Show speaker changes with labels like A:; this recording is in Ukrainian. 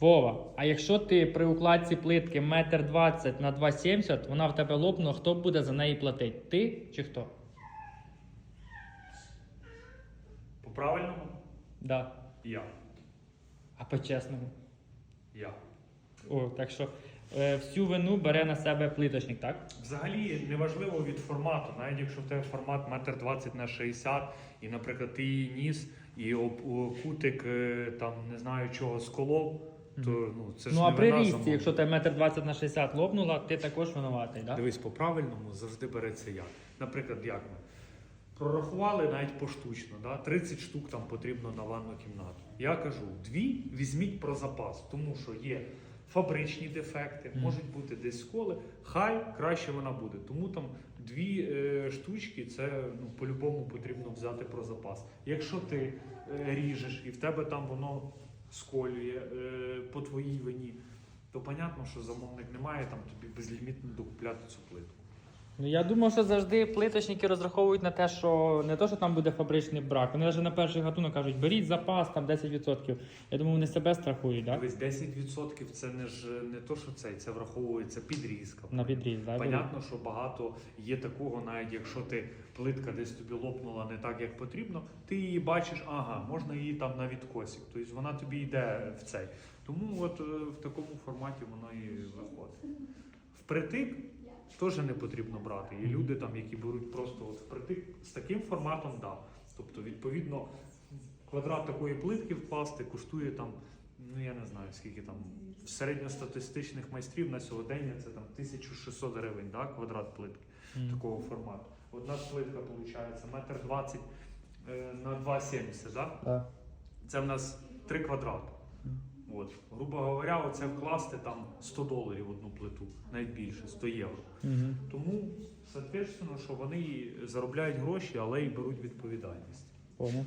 A: Вова, а якщо ти при укладці плитки метр двадцять на 2,70, вона в тебе лопнула, хто буде за неї платити? Ти чи хто?
B: По правильному
A: Да.
B: я.
A: А по-чесному.
B: Я.
A: О, так що е, всю вину бере на себе плиточник, так?
B: Взагалі неважливо від формату, навіть якщо в тебе формат 1,20 на 60 і, наприклад, ти її ніс і об, о, кутик е, там не знаю чого сколов, то ну це ж
A: ну
B: не
A: а при
B: вина
A: різці,
B: замовника.
A: якщо ти метр двадцять на 60 лопнула, ти також винуватий, так?
B: Дивись, по правильному завжди береться як. Наприклад, як ми прорахували навіть поштучно, да? 30 штук там потрібно на ванну кімнату. Я кажу, дві візьміть про запас, тому що є фабричні дефекти,
A: Мгм.
B: можуть бути десь сколи. Хай краще вона буде. Тому там дві е, штучки це ну, по-любому потрібно взяти про запас. Якщо ти е, ріжеш і в тебе там воно сколює е, по твоїй вині, то понятно, що замовник не має там тобі безлімітно докупляти цю плитку.
A: Ну я думав, що завжди плиточники розраховують на те, що не то, що там буде фабричний брак. Вони навіть на перший гатунок кажуть, беріть запас там 10%. Я думаю, вони себе страхують, так?
B: Дивись, 10% це не ж не то, що це, це враховується підрізка.
A: На підріз, так?
B: Понятно, що багато є такого, навіть якщо ти плитка десь тобі лопнула не так, як потрібно, ти її бачиш, ага, можна її там на відкосик. Тобто вона тобі йде в цей. Тому от е, в такому форматі воно і виходить. Впритик теж не потрібно брати. Є люди, там, які беруть просто от впритик з таким форматом, да. Тобто, відповідно, квадрат такої плитки вкласти коштує там, ну я не знаю, скільки там середньостатистичних майстрів на сьогодення це там 1600 гривень, да, квадрат плитки
A: Мгм.
B: такого формату. Одна плитка виходить метр 20 е, на 2,70, да?
A: Так.
B: Це в нас 3 квадрати. От, грубо говоря, оце вкласти там 100 доларів в одну плиту, навіть більше, 100 євро.
A: Угу.
B: Тому, соответственно, що вони заробляють гроші, але й беруть відповідальність.
A: Понял.